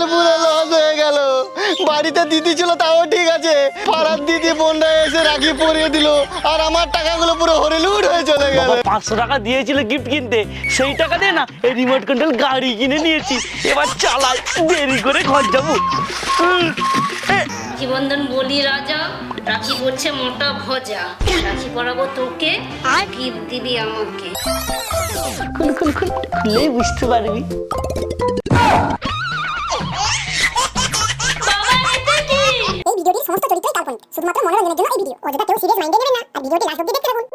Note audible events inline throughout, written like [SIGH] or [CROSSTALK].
সকাল পুরো লস হয়ে গেল। বাড়িতে দিদি ছিল তাও ঠিক আছে। পাড়ার দিদি বোনরা এসে রাখি পরিয়ে দিল। আর আমার টাকাগুলো পুরো হরিলুট হয়ে চলে গেল। পাঁচশো টাকা দিয়েছিল গিফট কিনতে। সেই টাকা দিয়ে না এই রিমোট কন্ট্রোল গাড়ি কিনে নিয়েছি। এবার চালাই দেরি করে ঘর যাব। বন্ধন বলি রাজা রাখি করছে মোটা ভজা। রাখি পরাবো তোকে আর গিফট দিবি আমাকে। খুল বুঝতে পারবি। সমস্ত চরিত্রই কাল্পনিক। শুধুমাত্র মনোরঞ্জনের জন্য এই ভিডিও অযথা কেউ সিরিয়াস মাইন্ডে নেবেন না আর ভিডিওটি লাস্ট অব্দি দেখতে থাকুন।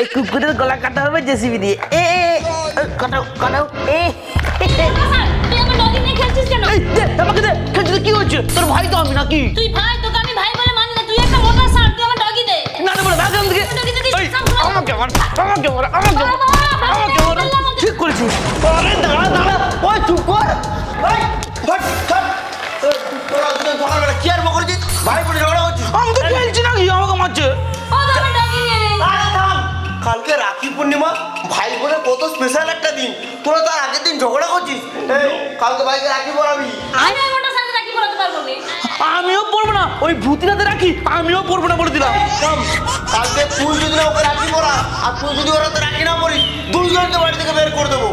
এই কুকুরের গলা কাটা হবে জেসিবি দিয়ে। এ কাটাও কাটাও এ। আমাকে দে খেলছিস কি হচ্ছে তোর ভাই তো আমি নাকি? তুই ভাই তোকে তুই স্যার তুই আমার ডগি দে। না না বলে ভাগ আমাকে এই, আমাকে মার আমাকে মার আমাকে মার আমাকে মার বাবা, বাবা। ঠিক করেছিস। আরে দাঁড়া দাঁড়া। ওই চুপ কর। এই, হট, হট। তোরা দুজন সকালবেলা কি আর বকরেছিস? ভাই বোনে ঝগড়া করছিস? আমি তো খেলছি নাকি আমাকে মারছে। ও তো আমার ডগি নিয়ে আরে থাম। কালকে রাখি পূর্ণিমা ভাই বোনের কত স্পেশাল একটা দিন। তোরা তার আগের দিন ঝগড়া করছিস। কালকে ভাইকে রাখি পরাবি। আমি আর মোটা স্যারকে রাখি পরাতে পারব না আমিও পড়ব না ওই ভূতিনাতে রাখি আমিও পড়ব না বলে দিলাম। কালকে তুই যদি না ওকে রাখি পরা আর তুই যদি ওরা রাখি না দুজনকে বাড়ি থেকে বের করে দেবো।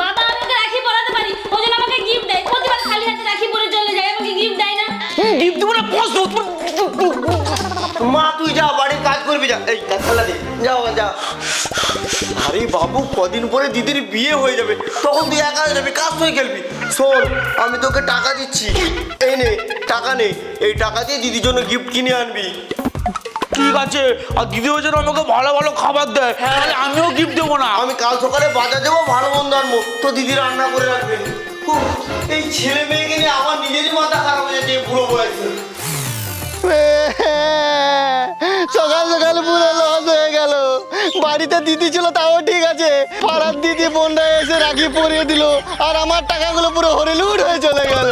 বাবা আমাকে রাখি পরাতে পারি। ওই জন্য আমাকে গিফট দেয়। প্রতিবার খালি হাতে রাখি পরে চলে যায় আমাকে গিফট দেয় না। গিফট দেবো না পোস্ট মা তুই যা বাড়ির কাজ করবি যা। এই দে। যাও যা। আরে বাবু কদিন পরে দিদির বিয়ে হয়ে যাবে। তখন তুই একা যাবি কাজ তুই খেলবি? শোন আমি তোকে টাকা দিচ্ছি। এই নে টাকা নে। এই টাকা দিয়ে দিদির জন্য গিফট কিনে আনবি। ঠিক আছে আর যেন আমাকে ভালো ভালো খাবার দেয় তাহলে আমিও গিফট দেবো না। আমি কাল সকালে বাজার যাব ভালো মন্দ আনব। তো দিদি রান্না করে রাখবে। এই ছেলে মেয়েকে নিয়ে আমার নিজেরই মাথা খারাপ হয়ে যাচ্ছে বুড়ো বয়সে। সকাল সকাল পুরো হয়ে বাড়িতে দিদি ছিল, তাও ঠিক আছে। পাড়ার দিদি বোনরা এসে রাখি পরিয়ে দিল, আর আমার টাকাগুলো পুরো হরিলুট হয়ে চলে গেল।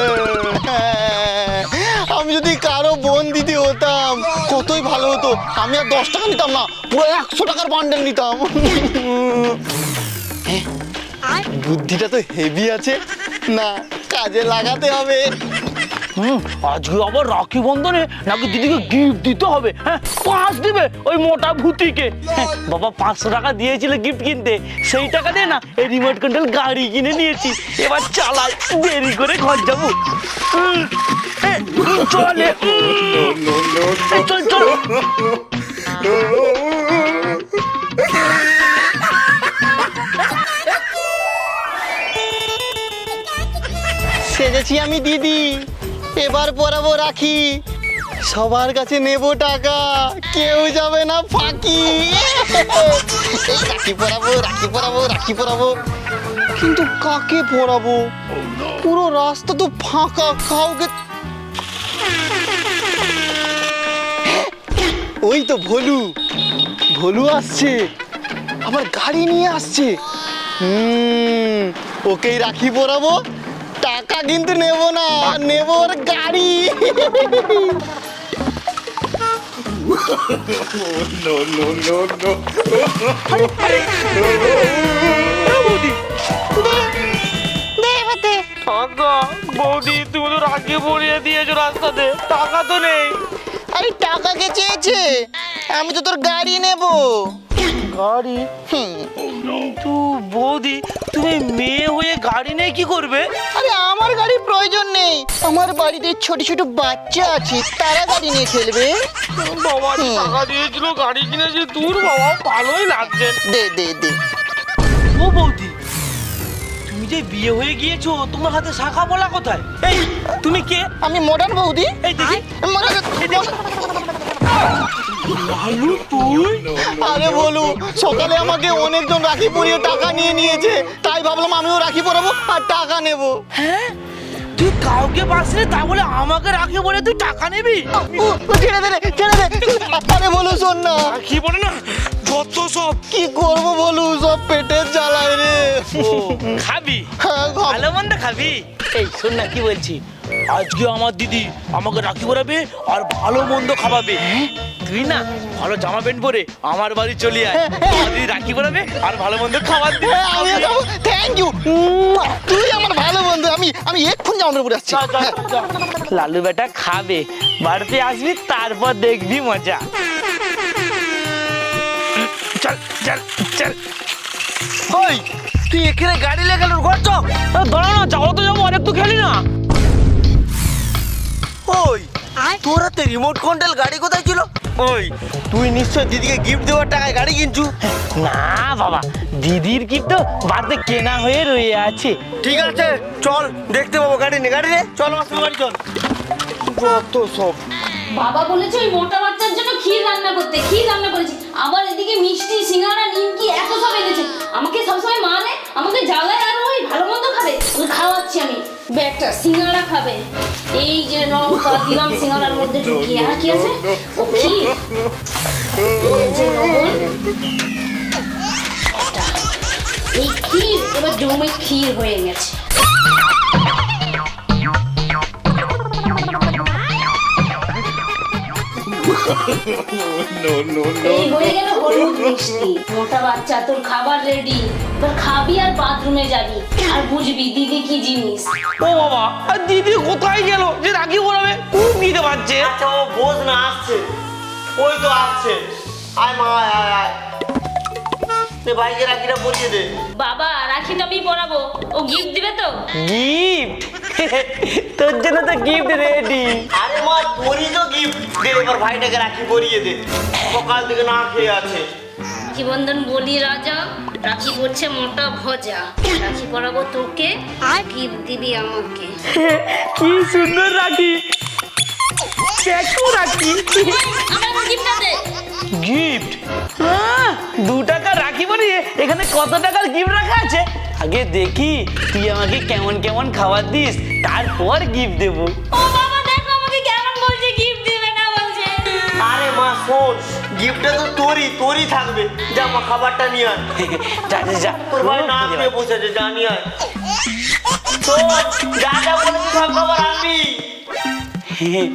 আমি যদি কারও বোন দিদি হতাম, কতই ভালো হতো। আমি আর দশ টাকা নিতাম না, পুরো একশো টাকার বান্ডেল নিতাম। বুদ্ধিটা তো হেভি আছে। না, কাজে লাগাতে হবে। হুম। আজকে আবার রাখি বন্ধনে নাকি দিদিকে গিফট দিতে হবে হ্যাঁ? পাঁচ দিবে ওই মোটা ভূতিকে। হ্যাঁ, বাবা পাঁচশো টাকা দিয়েছিল গিফট কিনতে সেই টাকা দিয়ে না এই রিমোট কন্ট্রোল গাড়ি কিনে নিয়েছি। এবার চালাই দেরি করে ঘর যাব। চলে চল চল। সেজেছি আমি দিদি। এবার পরাবো রাখি। সবার কাছে নেব টাকা, কেউ যাবে না ফাঁকি। রাখি পরাবো রাখি পরাবো রাখি পরাবো। কিন্তু কাকে পরাবো? পুরো রাস্তা তো ফাঁকা, কাউকে ওই তো ভলু। ভলু আসছে। আমার গাড়ি নিয়ে আসছে। হুম, ওকেই রাখি পরাবো। টাকা কিন্তু নেব না নেব ওর গাড়ি। বৌদি তুমি তো রাখি পরিয়ে দিয়েছ রাস্তাতে টাকা তো নেই। আরে টাকা কে চেয়েছে? আমি তো তোর গাড়ি নেব। গাড়ি? হুম। কিন্তু বৌদি তুমি মেয়ে হয়ে গাড়ি নিয়ে কি করবে? আরে আমার গাড়ির প্রয়োজন নেই। আমার বাড়িতে ছোট ছোট বাচ্চা আছে তারা গাড়ি নিয়ে খেলবে। বাবা যে। টাকা দিয়েছিল গাড়ি কিনেছে দূর বাবা ভালোই লাগছে। দে দে দে। ও বৌদি তুমি যে বিয়ে হয়ে গিয়েছো তোমার হাতে শাখা বলা কোথায়? এই তুমি কে? আমি মডার্ন বৌদি। এই দেখি। modern- লালু তুই? আরে বলু সকালে আমাকে অনেকজন রাখি পরিয়ে টাকা নিয়ে নিয়েছে। তাই ভাবলাম আমিও রাখি পরাবো আর টাকা নেব। হ্যাঁ? তুই কাউকে পাসনি তা বলে আমাকে রাখি বলে তুই টাকা নিবি? ছেড়ে দে ছেড়ে দে। আরে বলু শোন না। কি বলে না যত সব। কি করব বলু সব পেটের জ্বালায় রে। খাবি? হ্যাঁ, ভালো মন্দ খাবি? এই শোন না কি বলছি? আজকে আমার দিদি আমাকে রাখি পরাবে আর ভালো মন্দ খাওয়াবে। তুই না ভালো জামা প্যান্ট পরে আমার বাড়ি চলে আয়। আমার দিদি রাখি পরাবে আর ভালো মন্দ খাবার দিবে। হ্যাঁ, যাব। থ্যাংক ইউ তুই আমার ভালো বন্ধু। আমি আমি এক্ষুনি জামার উপরে আসছি। হ্যাঁ। লালু বেটা খাবে। বাড়িতে আসবি তারপর দেখবি মজা। চল চল চল। ওই তুই এখানে গাড়ি লেগে ঘর চ রিমোট কন্ট্রোল গাড়ি কোথায় ছিল? ওই তুই নিশ্চয় দিদিকে গিফট দেওয়ার টাকায় গাড়ি কিনছু? না বাবা দিদির কি তো বাড়িতে কেনা হয়ে রয়ে আছে। ঠিক আছে চল দেখতে পাবো গাড়ি নে গাড়ি নে চল আমার সঙ্গে বাড়ি চল। যত সব। বাবা বলেছে ওই মোটা বাচ্চার জন্য ক্ষীর রান্না করতে ক্ষীর রান্না করেছি। আবার এদিকে মিষ্টি সিঙ্গারা নিমকি এত সব এনেছে। আমাকে সবসময় মানে আমাকে জ্বালায় আর ভালো মন্দ খাবে খাওয়াচ্ছি আমি। ব্যাগটা সিঙ্গারা খাবে। এই যে দিলাম সিঙ্গারার মধ্যে ঢুকিয়ে। আর কি আছে? ও কি। এই ক্ষীর, এবার জমে ক্ষীর হয়ে গেছে। এই হয়ে গেল হলুদ মিষ্টি। মোটা বাচ্চা তোর খাবার রেডি তোর খাবি আর বাথরুমে যাবি। আর বুঝবি দিদি কি জিনিস? ও বাবা আর দিদি কোথায় গেল? যে রাখি পরাবে খুব দিতে পারছে আচ্ছা ও বোঝ না আসছে। ওই তো আসছে। আয় মা আয় আয়। আয় ভাইকে রাখিটা পরিয়ে দে। বাবা রাখিটা আমি পরাবো। ও গিফট দিবে তো? গিফট [LAUGHS] তোর জন্য তো গিফট রেডি আরে মা তোরই তো গিফট দে এবার ভাইটাকে রাখি পরিয়ে দে। সকাল থেকে না খেয়ে আছে। রাখি বন্ধন বলি রাজা রাখি পড়ছে মোটা ভজা। রাখি পরাবো তোকে আর গিফট দিবি আমাকে। কি সুন্দর রাখি। দেখো রাখি। আমার গিফটটা দে। গিফট হ্যাঁ, বানিয়ে এখানে কত টাকার গিফট রাখা আছে? আগে দেখি তুই আমাকে কেমন কেমন খাবার দিস তারপর গিফট দেবো। ও বাবা দেখো আমাকে কেমন বলছে গিফট দিবে না বলছে। আরে মা শোন গিফটটা তো তোরই তোরই থাকবে। যা মা খাবারটা নিয়ে আয়। [LAUGHS] যা যা, যা। তোর ভাই না খেয়ে বসেছে যা নিয়ে আয়। শোন যা যা বলেছি সব খাবার আনবি।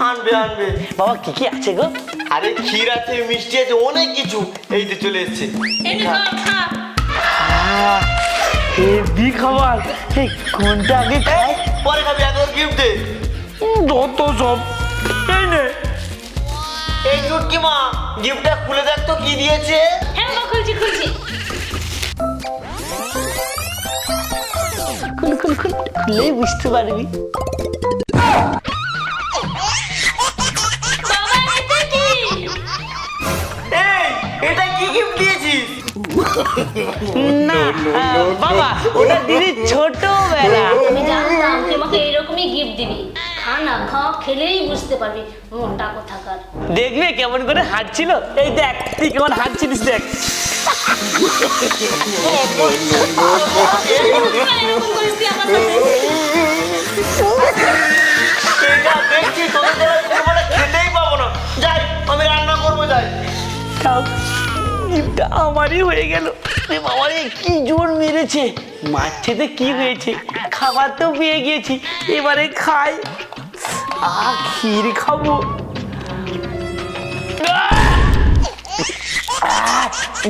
আনবে আনবে। বাবা কি কি আছে গো? আরে ক্ষীর আছে মিষ্টি আছে অনেক কিছু এই তো চলে এসছে। হেভি খাবার? এই কোনটা আগে খাই পরে খাবি একবার গিফট দে। যত সব। এই নে। এই চুটকি মা গিফটটা খুলে দেখ তো কি দিয়েছে। হ্যাঁ বাবা খুলছি খুলছি। খুল খুল খুল খুললেই বুঝতে পারবি। না বাবা ওটা দিদি ছোটবেলা। আমি জানতাম তুই আমাকে এরকমই গিফট দিবি। খা না খা খেলেই বুঝতে পারবি মোটা কোথাকার। দেখবে কেমন করে হাঁটছিল? এই দেখ তুই কেমন হাঁটছিলিস দেখ। খেতেই পাবো না। যাই আমি রান্না করব যাই। তাও আমারই হয়ে গেল। বাবা রে কি জোর মেরেছে? মাছেতে কি হয়েছে? খাবার তো পেয়ে গিয়েছি এবারে খাই। আ ক্ষীর খাব!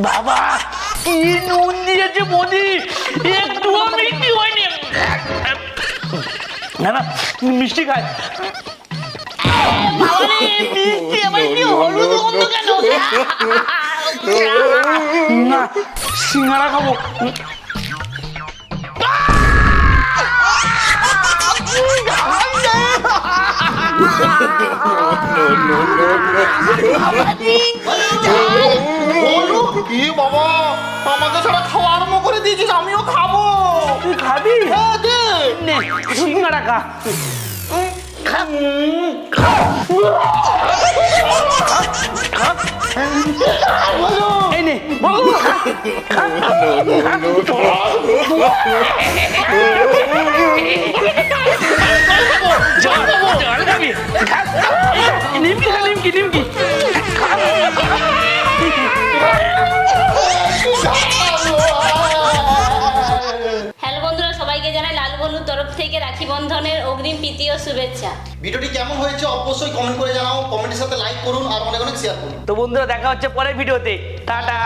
বাবা কি নুন দিয়েছে মোদি একটুও মিষ্টি হয়নি? না না মিষ্টি খাই মিষ্টি আমার কি হলুদ গন্ধ কেন? [LAUGHS] না সিঙ্গারা খাব কি বাবা আমাকে ছাড়া খাওয়া আরম্ভ করে দিয়েছিস আমিও খাব তুই খাবি হ্যাঁ দে নে সিঙ্গারা খা খা। খা। খা। এই নে বাবু খা। খা। জল জল খাবি খা। নিমকি অগ্রিম প্রীতি ও শুভেচ্ছা। ভিডিওটি কেমন হয়েছে অবশ্যই কমেন্ট করে জানাও। কমেন্টের সাথে লাইক করুন আর অনেক অনেক শেয়ার করুন। তো বন্ধুরা দেখা হচ্ছে পরের ভিডিওতে। টাটা।